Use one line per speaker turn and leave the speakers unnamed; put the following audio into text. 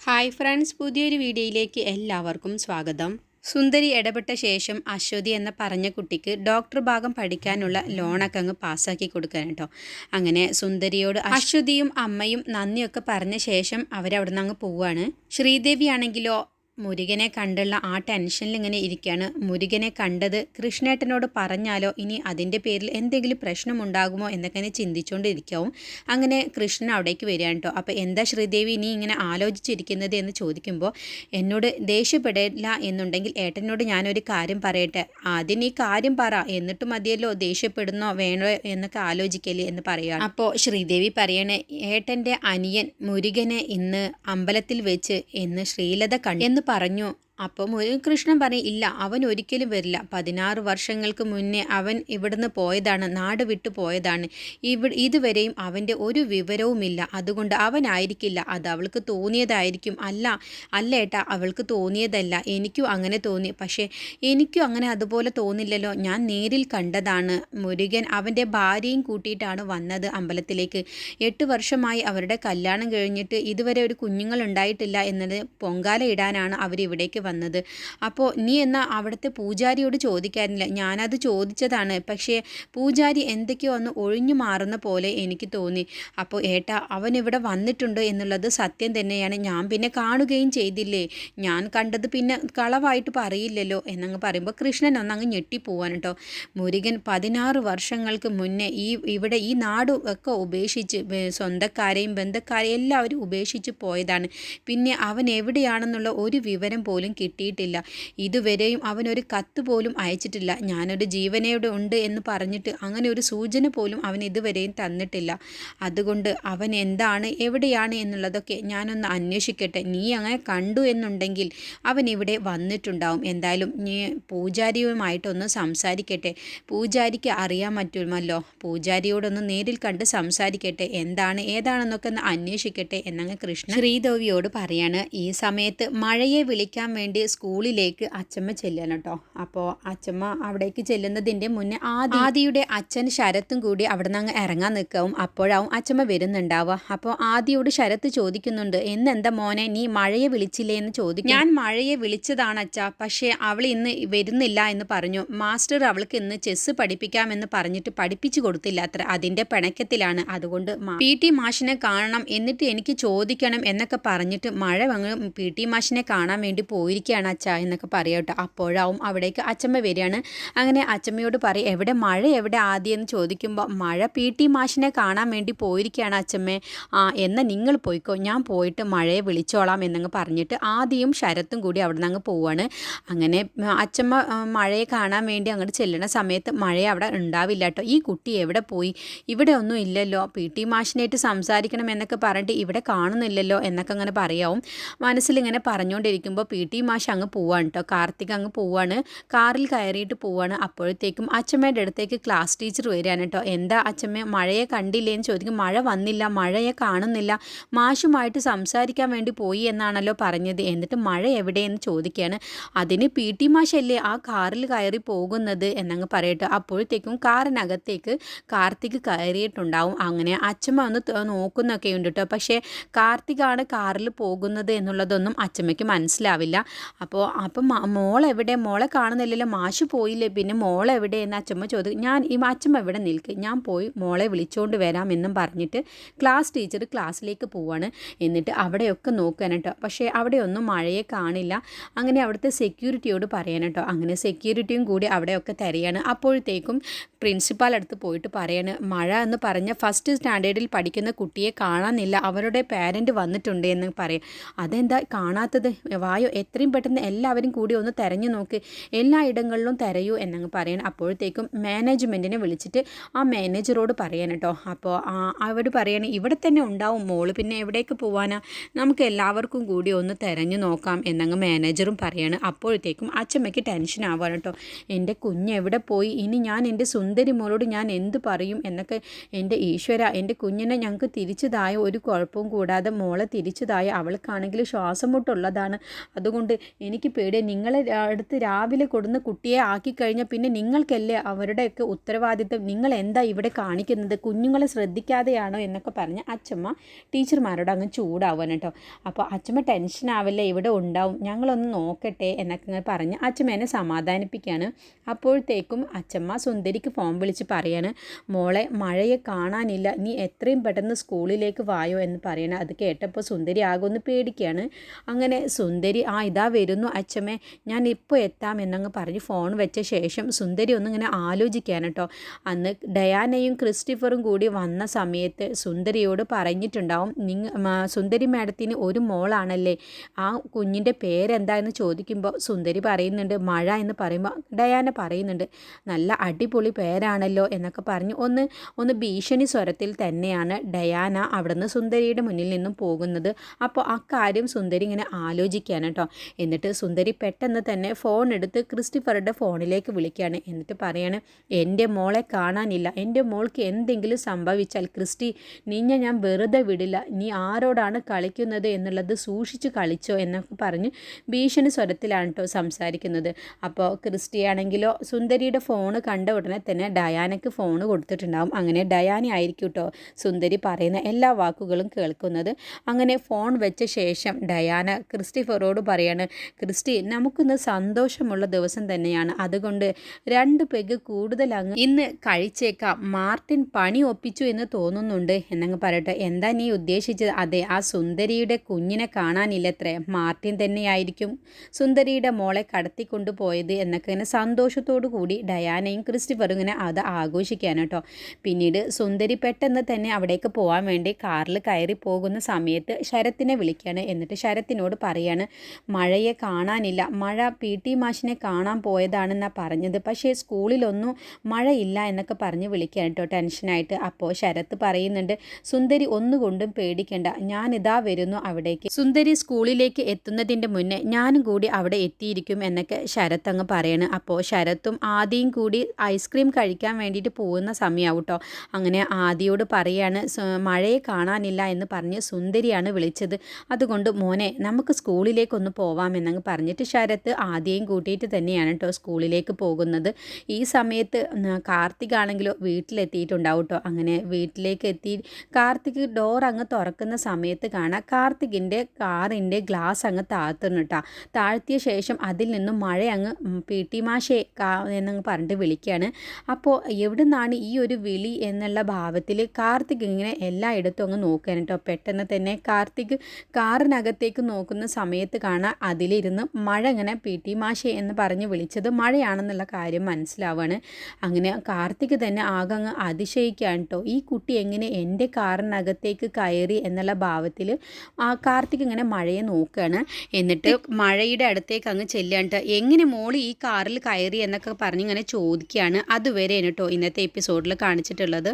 Hi friends പുതിയൊരു വീഡിയോയിലേക്ക് എല്ലാവർക്കും സ്വാഗതം. സുന്ദരി ഇടപെട്ട ശേഷം അശ്വതി എന്ന പറഞ്ഞ കുട്ടിക്ക് ഡോക്ടർ ഭാഗം പഠിക്കാനുള്ള ലോണൊക്കെ അങ്ങ് പാസ്സാക്കി കൊടുക്കാൻ കേട്ടോ. അങ്ങനെ സുന്ദരിയോട് അശ്വതിയും അമ്മയും നന്ദിയൊക്കെ പറഞ്ഞ ശേഷം അവരവിടുന്ന് അങ്ങ് പോവുകയാണ് ശ്രീദേവി ആണെങ്കിലോ മുരുകനെ കണ്ടുള്ള ആ ടെൻഷനിൽ ഇങ്ങനെ ഇരിക്കുകയാണ് മുരുകനെ കണ്ടത് കൃഷ്ണേട്ടനോട് പറഞ്ഞാലോ ഇനി അതിന്റെ പേരിൽ എന്തെങ്കിലും പ്രശ്നമുണ്ടാകുമോ എന്നൊക്കെ ഇങ്ങനെ ചിന്തിച്ചുകൊണ്ടിരിക്കാവും അങ്ങനെ കൃഷ്ണൻ അവിടേക്ക് വരികയാണ് കേട്ടോ അപ്പോൾ എന്താ ശ്രീദേവി ഇനി ഇങ്ങനെ ആലോചിച്ചിരിക്കുന്നത് എന്ന് ചോദിക്കുമ്പോൾ എന്നോട് ദേഷ്യപ്പെടില്ല എന്നുണ്ടെങ്കിൽ ഏട്ടനോട് ഞാനൊരു കാര്യം പറയട്ടെ. ആദ്യം ഈ കാര്യം പറ എന്നിട്ട് മതിയല്ലോ ദേഷ്യപ്പെടുന്നോ വേണോ എന്നൊക്കെ ആലോചിക്കല്ലേ എന്ന് പറയുക അപ്പോൾ ശ്രീദേവി പറയണേ ഏട്ടന്റെ അനിയൻ മുരുകനെ ഇന്ന് അമ്പലത്തിൽ വെച്ച് എന്ന് ശ്രീലത കണ്ടു. പറഞ്ഞു. അപ്പോൾ കൃഷ്ണൻ പറയും ഇല്ല അവൻ ഒരിക്കലും വരില്ല. പതിനാറ് വർഷങ്ങൾക്ക് മുന്നേ അവൻ ഇവിടുന്ന് പോയതാണ് നാട് വിട്ടു പോയതാണ്. ഇവ ഇതുവരെയും അവന്റെ ഒരു വിവരവുമില്ല. അതുകൊണ്ട് അവനായിരിക്കില്ല. അത് അവൾക്ക് തോന്നിയതായിരിക്കും. അല്ല അല്ല ഏട്ടാ അവൾക്ക് തോന്നിയതല്ല. എനിക്കും അങ്ങനെ തോന്നി. പക്ഷേ എനിക്കും അങ്ങനെ അതുപോലെ തോന്നില്ലല്ലോ. ഞാൻ നേരിൽ കണ്ടതാണ്. മുരുകൻ അവന്റെ ഭാര്യയും കൂട്ടിയിട്ടാണ് വന്നത് അമ്പലത്തിലേക്ക്. എട്ട് വർഷമായി അവരുടെ കല്യാണം കഴിഞ്ഞിട്ട് ഇതുവരെ ഒരു കുഞ്ഞുങ്ങൾ ഉണ്ടായിട്ടില്ല എന്നത് പൊങ്കാല ഇടാനാണ് അവരിവിടേക്ക് വന്നത്. അപ്പോൾ നീ എന്നാൽ അവിടുത്തെ പൂജാരിയോട് ചോദിക്കാനില്ല ഞാനത് ചോദിച്ചതാണ്. പക്ഷേ പൂജാരി എന്തൊക്കെയോ ഒന്ന് ഒഴിഞ്ഞു മാറുന്ന പോലെ എനിക്ക് തോന്നി. അപ്പോൾ ഏട്ടാ അവൻ ഇവിടെ വന്നിട്ടുണ്ട് എന്നുള്ളത് സത്യം തന്നെയാണ്. ഞാൻ പിന്നെ കാണുകയും ചെയ്തില്ലേ? ഞാൻ കണ്ടത് പിന്നെ കളവായിട്ട് പറയില്ലല്ലോ എന്നങ്ങ് പറയുമ്പോൾ കൃഷ്ണൻ ഒന്നങ്ങ് ഞെട്ടിപ്പോവാൻ കേട്ടോ. മുരുകൻ പതിനാറ് വർഷങ്ങൾക്ക് മുന്നേ ഈ ഇവിടെ ഈ നാട് ഒക്കെ ഉപേക്ഷിച്ച് സ്വന്തക്കാരെയും ബന്ധക്കാരെയും എല്ലാവരും ഉപേക്ഷിച്ച് പോയതാണ്. പിന്നെ അവൻ എവിടെയാണെന്നുള്ള ഒരു വിവരം പോലും കിട്ടിയിട്ടില്ല. ഇതുവരെയും അവനൊരു കത്ത് പോലും അയച്ചിട്ടില്ല. ഞാനൊരു ജീവനയുടെ ഉണ്ട് എന്ന് പറഞ്ഞിട്ട് അങ്ങനെ ഒരു സൂചന പോലും അവൻ ഇതുവരെയും തന്നിട്ടില്ല. അതുകൊണ്ട് അവൻ എന്താണ് എവിടെയാണ് എന്നുള്ളതൊക്കെ ഞാനൊന്ന് അന്വേഷിക്കട്ടെ. നീ അങ്ങനെ കണ്ടു എന്നുണ്ടെങ്കിൽ അവൻ ഇവിടെ വന്നിട്ടുണ്ടാവും. എന്തായാലും നീ പൂജാരിയുമായിട്ടൊന്ന് സംസാരിക്കട്ടെ. പൂജാരിക്ക് അറിയാൻ പറ്റുമല്ലോ. പൂജാരിയോടൊന്ന് നേരിൽ കണ്ട് സംസാരിക്കട്ടെ. എന്താണ് ഏതാണെന്നൊക്കെ ഒന്ന് അന്വേഷിക്കട്ടെ എന്നങ്ങ് കൃഷ്ണ ശ്രീദേവിയോട് പറയാണ്. ഈ സമയത്ത് മഴയെ വിളിക്കാൻ വേണ്ടി സ്കൂളിലേക്ക് അച്ചമ്മ ചെല്ലണം കേട്ടോ അപ്പോൾ അച്ചമ്മ അവിടേക്ക് ചെല്ലുന്നതിന്റെ മുന്നേ ആദി ആദിയുടെ അച്ഛൻ ശരത്തും കൂടി അവിടെ നിന്ന് അങ്ങ് ഇറങ്ങാൻ നിൽക്കാവും. അപ്പോഴാവും അച്ചമ്മ വരുന്നുണ്ടാവുക. അപ്പോൾ ആദിയോട് ശരത്ത് ചോദിക്കുന്നുണ്ട് എന്നെന്താ മോനെ നീ മഴയെ വിളിച്ചില്ലേ? എന്ന് ചോദിക്കും. ഞാൻ മഴയെ വിളിച്ചതാണ് അച്ഛ. പക്ഷേ അവൾ ഇന്ന് വരുന്നില്ല എന്ന് പറഞ്ഞു. മാസ്റ്റർ അവൾക്ക് ഇന്ന് ചെസ് പഠിപ്പിക്കാമെന്ന് പറഞ്ഞിട്ട് പഠിപ്പിച്ചു കൊടുത്തില്ല അത്ര. അതിന്റെ പിണക്കത്തിലാണ്. അതുകൊണ്ട് പി ടി മാഷിനെ കാണണം എന്നിട്ട് എനിക്ക് ചോദിക്കണം എന്നൊക്കെ പറഞ്ഞിട്ട് മഴ അങ്ങ് പി ടി മാഷിനെ കാണാൻ വേണ്ടി പോയിരിക്കുകയാണ് അച്ഛ എന്നൊക്കെ പറയാം കേട്ടോ. അപ്പോഴാവും അവിടേക്ക് അച്ചമ്മ വരികയാണ്. അങ്ങനെ അച്ചമ്മയോട് പറയും എവിടെ മഴ? എവിടെ ആദ്യം? എന്ന് ചോദിക്കുമ്പോൾ മഴ പി. ടി. മാഷിനെ കാണാൻ വേണ്ടി പോയിരിക്കുകയാണ് അച്ഛമ്മേ ആ എന്നാൽ നിങ്ങൾ പോയിക്കോ. ഞാൻ പോയിട്ട് മഴയെ വിളിച്ചോളാം എന്നങ്ങ് പറഞ്ഞിട്ട് ആദ്യം ശരത്തും കൂടി അവിടെ നിന്ന് അങ്ങ് പോവാണ്. അങ്ങനെ അച്ചമ്മ മഴയെ കാണാൻ വേണ്ടി അങ്ങോട്ട് ചെല്ലുന്ന സമയത്ത് മഴ അവിടെ ഉണ്ടാവില്ല കേട്ടോ. ഈ കുട്ടി എവിടെ പോയി? ഇവിടെ ഒന്നും ഇല്ലല്ലോ. പി. ടി. മാഷിനായിട്ട് സംസാരിക്കണം എന്നൊക്കെ പറഞ്ഞിട്ട് ഇവിടെ കാണുന്നില്ലല്ലോ എന്നൊക്കെ അങ്ങനെ പറയാവും. മനസ്സിലിങ്ങനെ പറഞ്ഞുകൊണ്ടിരിക്കുമ്പോൾ പി. ടി. മാഷ് അങ്ങ് പോവാണ് കേട്ടോ കാർത്തിക് അങ്ങ് പോവാണ്. കാറിൽ കയറിയിട്ട് പോവാണ്. അപ്പോഴത്തേക്കും അച്ഛമ്മയുടെ അടുത്തേക്ക് ക്ലാസ് ടീച്ചർ വരികയാണ് കേട്ടോ എന്താ അച്ഛമ്മ മഴയെ കണ്ടില്ലേ എന്ന് ചോദിക്കും. മഴ വന്നില്ല മഴയെ കാണുന്നില്ല. മാഷുമായിട്ട് സംസാരിക്കാൻ വേണ്ടി പോയി എന്നാണല്ലോ പറഞ്ഞത്. എന്നിട്ട് മഴ എവിടെയെന്ന് ചോദിക്കുകയാണ്. അതിന് പി ടി മാഷല്ലേ ആ കാറിൽ കയറി പോകുന്നത് എന്നങ്ങ് പറയട്ടെ. അപ്പോഴത്തേക്കും കാറിനകത്തേക്ക് കാർത്തിക് കയറിയിട്ടുണ്ടാവും. അങ്ങനെ അച്ഛമ്മ ഒന്ന് നോക്കുന്നൊക്കെ ഉണ്ട് കേട്ടോ പക്ഷേ കാർത്തികാണ് കാറിൽ പോകുന്നത് എന്നുള്ളതൊന്നും അച്ഛമ്മയ്ക്ക് മനസ്സിലാവില്ല. അപ്പോൾ അപ്പം മോൾ എവിടെ മോളെ കാണുന്നില്ലല്ലോ. മാഷ് പോയില്ലേ. പിന്നെ മോൾ എവിടെ എന്ന് അച്ഛമ്മ ചോദിക്കും. ഞാൻ ഈ അച്ഛമ്മ എവിടെ നിൽക്കുക ഞാൻ പോയി മോളെ വിളിച്ചുകൊണ്ട് വരാം എന്നും പറഞ്ഞിട്ട് ക്ലാസ് ടീച്ചർ ക്ലാസ്സിലേക്ക് പോവാണ്. എന്നിട്ട് അവിടെയൊക്കെ നോക്കാൻ കേട്ടോ. പക്ഷേ അവിടെയൊന്നും മഴയെ കാണില്ല. അങ്ങനെ അവിടുത്തെ സെക്യൂരിറ്റിയോട് പറയാൻ കേട്ടോ. അങ്ങനെ സെക്യൂരിറ്റിയും കൂടി അവിടെയൊക്കെ തരികയാണ്. അപ്പോഴത്തേക്കും പ്രിൻസിപ്പാൾ അടുത്ത് പോയിട്ട് പറയാണ് മഴ എന്ന് പറഞ്ഞ ഫസ്റ്റ് സ്റ്റാൻഡേർഡിൽ പഠിക്കുന്ന കുട്ടിയെ കാണാനില്ല അവരുടെ പാരന്റ് വന്നിട്ടുണ്ട് എന്ന് പറയും. അതെന്താ കാണാത്തത്? വായോ എത്രയും പെട്ടെന്ന് എല്ലാവരും കൂടി ഒന്ന് തെരഞ്ഞു നോക്ക്. എല്ലാ ഇടങ്ങളിലും തിരയൂ എന്നങ്ങ് പറയണം. അപ്പോഴത്തേക്കും മാനേജ്മെന്റിനെ വിളിച്ചിട്ട് ആ മാനേജറോട് പറയാൻ കേട്ടോ അപ്പോൾ അവർ പറയണം ഇവിടെ തന്നെ ഉണ്ടാവും മോൾ. പിന്നെ എവിടേക്ക് പോവാനാ? നമുക്ക് എല്ലാവർക്കും കൂടി ഒന്ന് തിരഞ്ഞു നോക്കാം എന്നങ്ങ് മാനേജറും പറയാണ്. അപ്പോഴത്തേക്കും അച്ഛമ്മയ്ക്ക് ടെൻഷൻ ആവാണ് കേട്ടോ എന്റെ കുഞ്ഞ് എവിടെ പോയി? ഇനി ഞാൻ എന്റെ സുന്ദരി മോളോട് ഞാൻ എന്ത് പറയും? എന്നൊക്കെ എന്റെ ഈശ്വര എന്റെ കുഞ്ഞിനെ ഞങ്ങൾക്ക് തിരിച്ചതായ ഒരു കുഴപ്പവും കൂടാതെ മോളെ തിരിച്ചതായ അവൾക്കാണെങ്കിൽ ശ്വാസം മുട്ടുള്ളതാണ്. അതുകൊണ്ട് അതുകൊണ്ട് എനിക്ക് പേടിയാണ് നിങ്ങളെ അടുത്ത് രാവിലെ കൊടുന്ന് കുട്ടിയെ ആക്കി കഴിഞ്ഞാൽ പിന്നെ നിങ്ങൾക്കല്ലേ അവരുടെയൊക്കെ ഉത്തരവാദിത്വം? നിങ്ങൾ എന്താ ഇവിടെ കാണിക്കുന്നത്? കുഞ്ഞുങ്ങളെ ശ്രദ്ധിക്കാതെയാണോ എന്നൊക്കെ പറഞ്ഞ് അച്ഛമ്മ ടീച്ചർമാരോട് അങ്ങ് ചൂടാവാൻ കേട്ടോ. അപ്പോൾ അച്ഛമ്മ ടെൻഷൻ ആവല്ലേ? ഇവിടെ ഉണ്ടാവും. ഞങ്ങളൊന്ന് നോക്കട്ടെ എന്നൊക്കെ പറഞ്ഞ് അച്ഛമ്മ എന്നെ സമാധാനിപ്പിക്കുകയാണ്. അപ്പോഴത്തേക്കും അച്ഛമ്മ സുന്ദരിക്ക് ഫോൺ വിളിച്ച് പറയാണ് മോളെ മഴയെ കാണാനില്ല. നീ എത്രയും പെട്ടെന്ന് സ്കൂളിലേക്ക് വായോ എന്ന് പറയണം. അത് കേട്ടപ്പോൾ സുന്ദരി ആകെ ഒന്ന് പേടിക്കുകയാണ്. അങ്ങനെ സുന്ദരി ആ ഇതാ വരുന്നു അച്ഛമ്മേ. ഞാൻ ഇപ്പോൾ എത്താം എന്നങ്ങ് പറഞ്ഞ് ഫോൺ വെച്ച ശേഷം സുന്ദരി ഒന്നിങ്ങനെ ആലോചിക്കാൻ കേട്ടോ. അന്ന് ഡയാനയും ക്രിസ്റ്റിഫറും കൂടി വന്ന സമയത്ത് സുന്ദരിയോട് പറഞ്ഞിട്ടുണ്ടാവും നിങ്ങ സുന്ദരി മാഡത്തിന് ഒരു മോളാണല്ലേ? ആ കുഞ്ഞിന്റെ പേരെന്താ എന്ന് ചോദിക്കുമ്പോൾ സുന്ദരി പറയുന്നുണ്ട് മഴ എന്ന് പറയുമ്പോൾ ഡയാന പറയുന്നുണ്ട് നല്ല അടിപൊളി പേരാണല്ലോ എന്നൊക്കെ പറഞ്ഞ് ഒന്ന് ഒന്ന് ഭീഷണി സ്വരത്തിൽ തന്നെയാണ് ഡയാന അവിടുന്ന് സുന്ദരിയുടെ മുന്നിൽ നിന്നും പോകുന്നത്. അപ്പോൾ ആ കാര്യം സുന്ദരി ഇങ്ങനെ ആലോചിക്കാൻ കേട്ടോ. എന്നിട്ട് സുന്ദരി പെട്ടെന്ന് തന്നെ ഫോൺ എടുത്ത് ക്രിസ്റ്റിഫറുടെ ഫോണിലേക്ക് വിളിക്കുകയാണ്. എന്നിട്ട് പറയാണ് എന്റെ മോളെ കാണാനില്ല. എന്റെ മോൾക്ക് എന്തെങ്കിലും സംഭവിച്ചാൽ ക്രിസ്റ്റി നിന്നെ ഞാൻ വെറുതെ വിടില്ല. നീ ആരോടാണ് കളിക്കുന്നത് എന്നുള്ളത് സൂക്ഷിച്ച് കളിച്ചോ എന്നൊക്കെ പറഞ്ഞ് ഭീഷണി സ്വരത്തിലാണ് കേട്ടോ സംസാരിക്കുന്നത്. അപ്പോൾ ക്രിസ്റ്റിയാണെങ്കിലോ സുന്ദരിയുടെ ഫോണ് കണ്ട ഉടനെ തന്നെ ഡയാനയ്ക്ക് ഫോൺ കൊടുത്തിട്ടുണ്ടാവും. അങ്ങനെ ഡയാന ആയിരിക്കും കേട്ടോ സുന്ദരി പറയുന്ന എല്ലാ വാക്കുകളും കേൾക്കുന്നത്. അങ്ങനെ ഫോൺ വെച്ച ശേഷം ഡയാന ക്രിസ്റ്റിഫറോട് പറയാണ് ക്രിസ്റ്റി നമുക്കിന്ന് സന്തോഷമുള്ള ദിവസം തന്നെയാണ്. അതുകൊണ്ട് രണ്ട് പെഗ് കൂടുതൽ അങ്ങ് ഇന്ന് കഴിച്ചേക്കാം. മാർട്ടിൻ പണി ഒപ്പിച്ചു എന്ന് തോന്നുന്നുണ്ട്. എന്നങ്ങ് പറയട്ടെ എന്താ നീ ഉദ്ദേശിച്ചത്? അതെ ആ സുന്ദരിയുടെ കുഞ്ഞിനെ കാണാനില്ലത്രേ. മാർട്ടിൻ തന്നെയായിരിക്കും സുന്ദരിയുടെ മോളെ കടത്തിക്കൊണ്ടു പോയത് എന്നൊക്കെ ഇങ്ങനെ സന്തോഷത്തോടു കൂടി ഡയാനയും ക്രിസ്റ്റഫറും ഇങ്ങനെ അത് ആഘോഷിക്കാൻ കേട്ടോ പിന്നീട് സുന്ദരി പെട്ടെന്ന് തന്നെ അവിടേക്ക് പോകാൻ വേണ്ടി കാറിൽ കയറി പോകുന്ന സമയത്ത് ശരത്തിനെ വിളിക്കുകയാണ് എന്നിട്ട് ശരത്തിനോട് പറയാണ് മഴയെ കാണാനില്ല. മഴ പി ടി മാഷിനെ കാണാൻ പോയതാണെന്നാണ് പറഞ്ഞത്. പക്ഷേ സ്കൂളിലൊന്നും മഴയില്ല എന്നൊക്കെ പറഞ്ഞ് വിളിക്കാൻ കേട്ടോ ടെൻഷനായിട്ട്. അപ്പോൾ ശരത്ത് പറയുന്നുണ്ട് സുന്ദരി ഒന്നുകൊണ്ടും പേടിക്കണ്ട. ഞാനിതാ വരുന്നു അവിടേക്ക്. സുന്ദരി സ്കൂളിലേക്ക് എത്തുന്നതിന്റെ മുന്നേ ഞാനും കൂടി അവിടെ എത്തിയിരിക്കും എന്നൊക്കെ ശരത്ത് അങ്ങ് പറയണ്. അപ്പോൾ ശരത്തും ആദ്യം കൂടി ഐസ്ക്രീം കഴിക്കാൻ വേണ്ടിയിട്ട് പോകുന്ന സമയമാവും കേട്ടോ. അങ്ങനെ ആദിയോട് പറയാണ് മഴയെ കാണാനില്ല എന്ന് പറഞ്ഞ് സുന്ദരിയാണ് വിളിച്ചത്. അതുകൊണ്ട് മോനെ നമുക്ക് സ്കൂളിലേക്കൊന്ന് പോവാമെന്നങ്ങ് പറഞ്ഞിട്ട് ശരത്ത് ആദ്യം കൂട്ടിയിട്ട് തന്നെയാണ് കേട്ടോ സ്കൂളിലേക്ക് പോകുന്നത്. ഈ സമയത്ത് കാർത്തിക് ആണെങ്കിലോ വീട്ടിലെത്തിയിട്ടുണ്ടാവും കേട്ടോ അങ്ങനെ വീട്ടിലേക്ക് എത്തി കാർത്തിക് ഡോർ അങ്ങ് തുറക്കുന്ന സമയത്ത് കാണാം കാർത്തികിന്റെ കാറിന്റെ ഗ്ലാസ് അങ്ങ് താഴ്ത്തുന്നു കേട്ടോ താഴ്ത്തിയ ശേഷം അതിൽ നിന്നും മഴ അങ്ങ് പി ടി മാഷേ കാ എന്നങ്ങ് പറഞ്ഞിട്ട് വിളിക്കുകയാണ് അപ്പോൾ എവിടെ നിന്നാണ് ഈ ഒരു വിളി എന്നുള്ള ഭാവത്തിൽ കാർത്തിക് ഇങ്ങനെ എല്ലായിടത്തും അങ്ങ് നോക്കാൻ കേട്ടോ പെട്ടെന്ന് തന്നെ കാർത്തിക് കാറിനകത്തേക്ക് നോക്കുന്ന സമയത്ത് കാണാം അതിലിരുന്ന് മഴ ഇങ്ങനെ പി ടി മാഷെ എന്ന് പറഞ്ഞ് വിളിച്ചത് മഴയാണെന്നുള്ള കാര്യം മനസ്സിലാവാണ്. അങ്ങനെ കാർത്തിക് തന്നെ ആകെ അങ്ങ് അതിശയിക്കുകയാണ് കേട്ടോ ഈ കുട്ടി എങ്ങനെ എന്റെ കാറിനകത്തേക്ക് കയറി? എന്നുള്ള ഭാവത്തിൽ ആ കാർത്തിക് ഇങ്ങനെ മഴയെ നോക്കുകയാണ് എന്നിട്ട് മഴയുടെ അടുത്തേക്ക് അങ്ങ് ചെല്ലുകയാണ് കേട്ടോ എങ്ങനെ മോൾ ഈ കാറിൽ കയറി? എന്നൊക്കെ പറഞ്ഞ് ഇങ്ങനെ ചോദിക്കുകയാണ്. അതുവരെയാണ് കേട്ടോ ഇന്നത്തെ എപ്പിസോഡിൽ കാണിച്ചിട്ടുള്ളത്.